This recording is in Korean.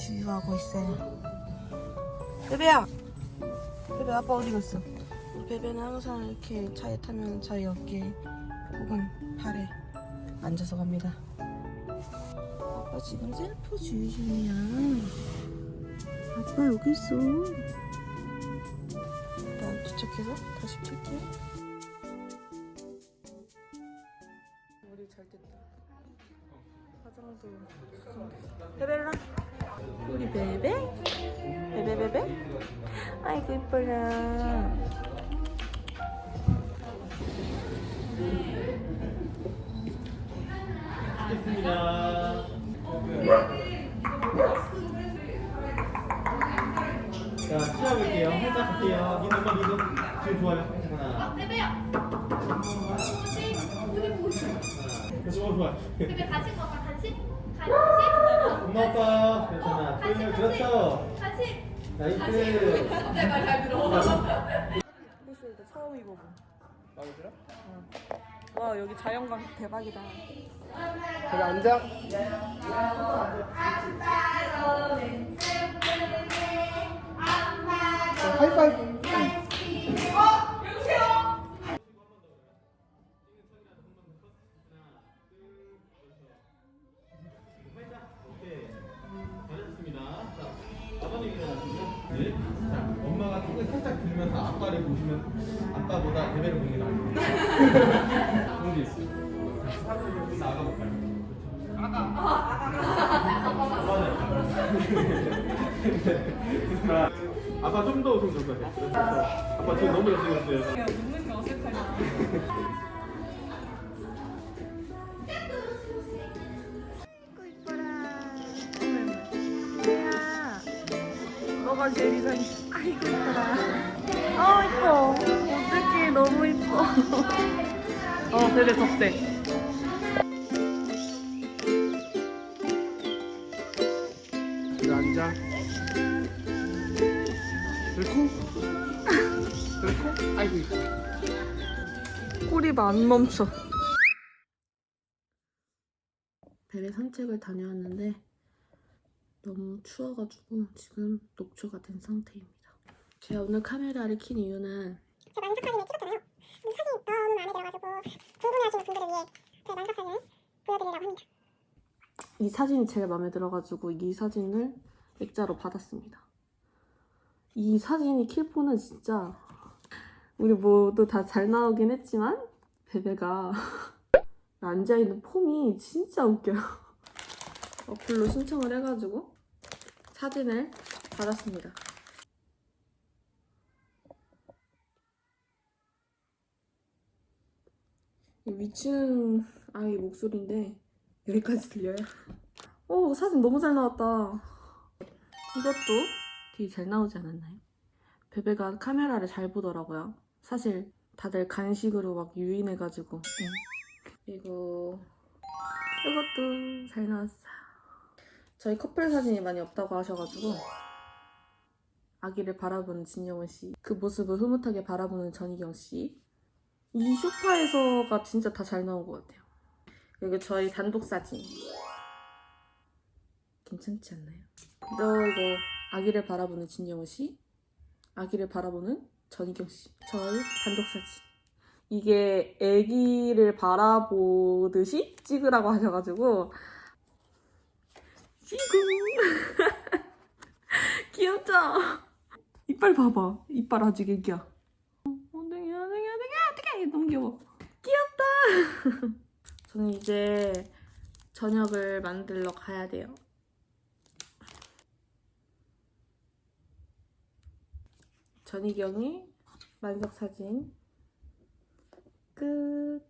주유하고 있어요. 베베야! 베베 아빠 어디 갔어? 베베는 항상 이렇게 차에 타면 저희 어깨 혹은 팔에 앉아서 갑니다. 아빠 지금 셀프 주유 중이야. 아빠 여기 있어. 나 도착해서 다시. 머 화장도 베베라. 우리 베베? 베베 베베? 아이고 이뻐라. 있습니다. 자, 시작할게요. 살짝 갈게요. 민 엄마 믿음. 지금 좋아요. 하나. 베베야. 우리 보고 있어. 간식 먹어. 간식. 간식. 엄마 아빠. 괜찮아. 둘, 간식. 그렇죠. 간식. 나이스. 갑자기 말잘 들어. 때 처음 입어본. 마음에 들어? 와 여기 자연광 대박이다. 그래 앉아. 자, 하이파이브. 살짝 들면서 아빠를 보시면 아빠보다 베베를 보는 게 나아요. 그런 게 있어요. 사람을 좀 나가볼까요? 맞아요. 아빠 좀더 웃으면 좋을 것 같아요. 아빠 지금 너무 잘생겼어요. 웃는 게 어색하냐. 아 제일 이상해. 아이고 이뻐라. 아 이뻐. 어떡해 너무 이뻐. 어 되게 덥대. 그래 앉아. 그렇고. 그렇고. 아이고 이뻐. 꼬리가 안 멈춰. 배에 산책을 다녀왔는데 너무 추워가지고 지금 녹초가 된 상태입니다. 제가 오늘 카메라를 킨 이유는 제가 사진을 찍었잖아요. 근데 사진이 너무 마음에 들어가지고 궁금해하시는 분들을 위해 제가 만삭 사진을 보여드리려고 합니다. 이 사진이 제일 마음에 들어가지고 이 사진을 액자로 받았습니다. 이 사진이 킬포는 진짜 우리 모두 다 잘 나오긴 했지만 베베가 앉아있는 폼이 진짜 웃겨요. 어플로 신청을 해가지고 사진을 받았습니다. 이 위층 아이 목소리인데 여기까지 들려요? 오 사진 너무 잘 나왔다 이것도 되게 잘 나오지 않았나요? 베베가 카메라를 잘 보더라고요 사실 다들 간식으로 막 유인해가지고 응. 그리고 이것도 잘 나왔어요 저희 커플 사진이 많이 없다고 하셔가지고 아기를 바라보는 진영원 씨, 그 모습을 흐뭇하게 바라보는 전희경 씨. 이 소파에서가 진짜 다 잘 나온 것 같아요. 그리고 저희 단독 사진. 괜찮지 않나요? 너 이거 아기를 바라보는 진영호 씨, 아기를 바라보는 전희경 씨. 저희 단독 사진. 이게 아기를 바라보듯이 찍으라고 하셔가지고 지금 귀엽죠? 이빨 봐봐. 이빨 아직 애기야. 엉덩이, 엉덩이, 엉덩이, 어떡해. 너무 귀여워. 귀엽다. 저는 이제 저녁을 만들러 가야 돼요. 전희경의 만석 사진 끝.